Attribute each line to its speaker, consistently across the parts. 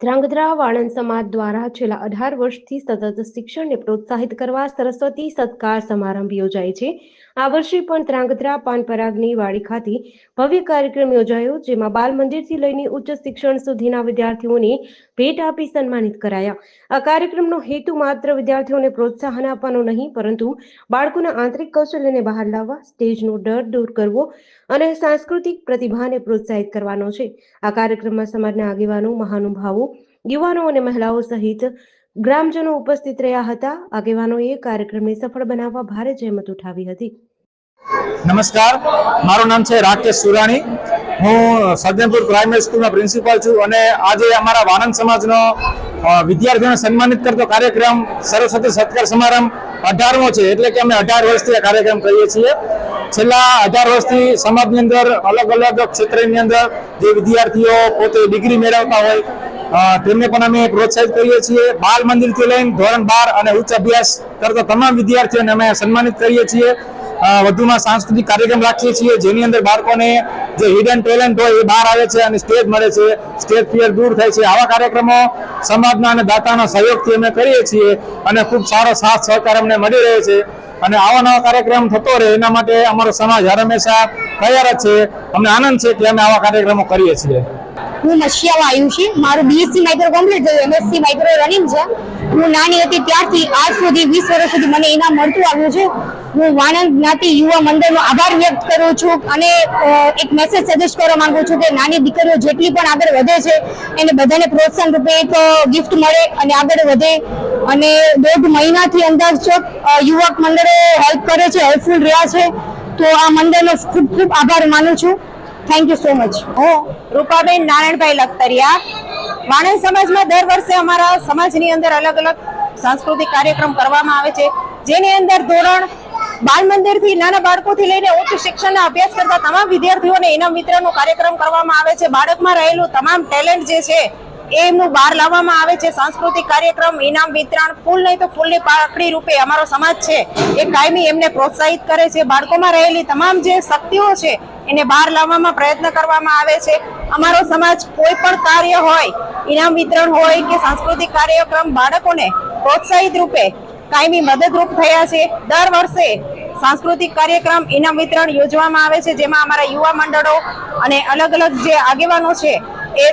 Speaker 1: ધ્રાંગધ્રા વાણંદ સમાજ દ્વારા છેલ્લા અઢાર વર્ષથી સતત શિક્ષણને પ્રોત્સાહિત કરવા સરસ્વતી સત્કાર સમારંભ યોજાય છે. આ વર્ષે પણ ધ્રાંગધ્રા પાનપરાગની વાડી ખાતે ભવ્ય કાર્યક્રમ યોજાયો, જેમાં બાલ મંદિરથી લઈને ઉચ્ચ શિક્ષણ સુધીના વિદ્યાર્થીઓને ભેટ આપી સન્માનિત કરાયા. આ કાર્યક્રમનો હેતુ માત્ર વિદ્યાર્થીઓને પ્રોત્સાહન આપવાનો નહીં, પરંતુ બાળકોના આંતરિક કૌશલ્યને બહાર લાવવા, સ્ટેજનો ડર દૂર કરવો અને સાંસ્કૃતિક પ્રતિભાને પ્રોત્સાહિત કરવાનો છે. આ કાર્યક્રમમાં સમાજના આગેવાનો, મહાનુભાવો યુવાનો અને મહિલાઓ સહિત ગ્રામજનો ઉપસ્થિત રહ્યા હતા. આગેવાનોએ કાર્યક્રમને સફળ બનાવવા ભારે જહેમત ઉઠાવી હતી.
Speaker 2: નમસ્કાર. મારું નામ છે રાકેશ સુરાણી. હું સજ્જનપુર પ્રાઇમરી સ્કૂલના પ્રિન્સિપાલ છું અને આજે અમારા વાનંદ સમાજનો વિદ્યાર્થીઓને સન્માનિત કરતો કાર્યક્રમ સરસ્વતી સત્કાર સમારંભ અઢારમો છે. એટલે કે અમે અઢાર વર્ષથી આ કાર્યક્રમ કરીએ છીએ. છેલ્લા અઢાર વર્ષથી સમાજની અંદર અલગ અલગ ક્ષેત્રની અંદર જે વિદ્યાર્થીઓ પોતે ડિગ્રી મેળવતા હોય તેમને પણ અમે પ્રોત્સાહિત કરીએ છીએ. બાલ મંદિરથી લઈને ધોરણ બાર અને ઉચ્ચ અભ્યાસ કરતા તમામ વિદ્યાર્થીઓને અમે સન્માનિત કરીએ છીએ. વધુમાં સાંસ્કૃતિક કાર્યક્રમ રાખીએ છીએ, જેની અંદર બાળકોને જે હિડન ટેલેન્ટ હોય એ બહાર આવે છે અને સ્ટેજ મળે છે. સ્ટેજ ફિયર દૂર થાય છે. આવા કાર્યક્રમો સમાજના અને દાતાના સહયોગથી અમે કરીએ છીએ અને ખૂબ સારો સાથ સહકાર અમને મળી રહ્યો છે. અને આવા નવા કાર્યક્રમ થતો રહે એના માટે અમારો સમાજ હર હંમેશા તૈયાર જ છે. અમને આનંદ છે કે અમે આવા કાર્યક્રમો કરીએ છીએ.
Speaker 3: હું મશિયાવા આયુષી મારું બીએસસી માઇક્રો કોમ્પ્લીટ થયું. એમએસસી માઇક્રો રનિંગ છે. હું નાની હતી ત્યારથી આજ સુધી વીસ વર્ષ સુધી મને ઇનામ મળતું આવ્યું છે. હું વાણંદ જ્ઞાતિ યુવા મંડળનો આભાર વ્યક્ત કરું છું અને એક મેસેજ સજેસ્ટ કરવા માંગુ છું કે નાની દીકરીઓ જેટલી પણ આગળ વધે છે, એને બધાને પ્રોત્સાહન રૂપે એક ગિફ્ટ મળે અને આગળ વધે. અને દોઢ મહિનાથી અંદાજ યુવક મંડળો હેલ્પ કરે છે હેલ્પફુલ રહ્યા છે. તો આ મંડળનો ખૂબ ખૂબ આભાર માનું છું. થેન્ક યુ સો મચ
Speaker 4: હું રૂપાબેન નારાયણભાઈ લખતરિયા. વાણંદ સમાજમાં દર વર્ષે અમારા સમાજની અંદર અલગ અલગ સાંસ્કૃતિક કાર્યક્રમ કરવામાં આવે છે. જેની અંદર ધોરણ બાલ મંદિરથી નાના બાળકોથી લઈને ઉચ્ચ શિક્ષણના અભ્યાસ કરતા તમામ વિદ્યાર્થીઓને ઇનામ વિતરણનો કાર્યક્રમ કરવામાં આવે છે. બાળકમાં રહેલું તમામ ટેલેન્ટ જે છે એમનું બહાર લાવવામાં આવે છે. સાંસ્કૃતિક કાર્યક્રમ, ઇનામ, વિતરણ, ફૂલ નહીં તો ફૂલની પાકડી રૂપે અમારો સમાજ છે. એ કાયમી એમને પ્રોત્સાહિત કરે છે. બાળકોમાં રહેલી તમામ જે શક્તિઓ છે, એને બહાર લાવવામાં પ્રયત્ન કરવામાં આવે છે. અમારો સમાજ કોઈ પણ કાર્ય હોય, ઇનામ, વિતરણ હોય કે સાંસ્કૃતિક કાર્યક્રમ, બાળકોને પ્રોત્સાહિત રૂપે કાયમી મદદરૂપ થયા છે. દર વર્ષે સાંસ્કૃતિક કાર્યક્રમ, ઇનામ, વિતરણ યોજવામાં આવે છે. જેમાં અમારા યુવા મંડળો અને અલગ અલગ જે આગેવાનો છે, એ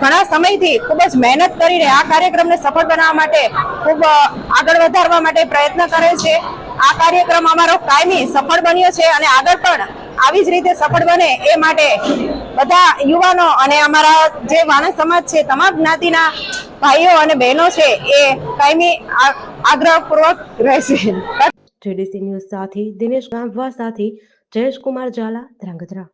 Speaker 4: ઘણા સમયથી ખૂબ જ મહેનત કરીને આ કાર્યક્રમને સફળ બનાવવા માટે ખૂબ આગળ વધારવા માટે પ્રયત્ન કરે છે. આ કાર્યક્રમ અમારો કાયમી સફળ બન્યો છે અને આગળ પણ આવી જ રીતે સફળ બને એ માટે બધા યુવાનો અને અમારા જે વાણંદ સમાજ છે, તમામ જ્ઞાતિના ભાઈઓ અને બહેનો છે એ કાયમી આગ્રહપૂર્વક રહેશે.
Speaker 1: જેડીસી ન્યૂઝ સાથે દિનેશ ગામવા સાથે જયેશ કુમાર ઝાલા ધ્રાંગધ્રા.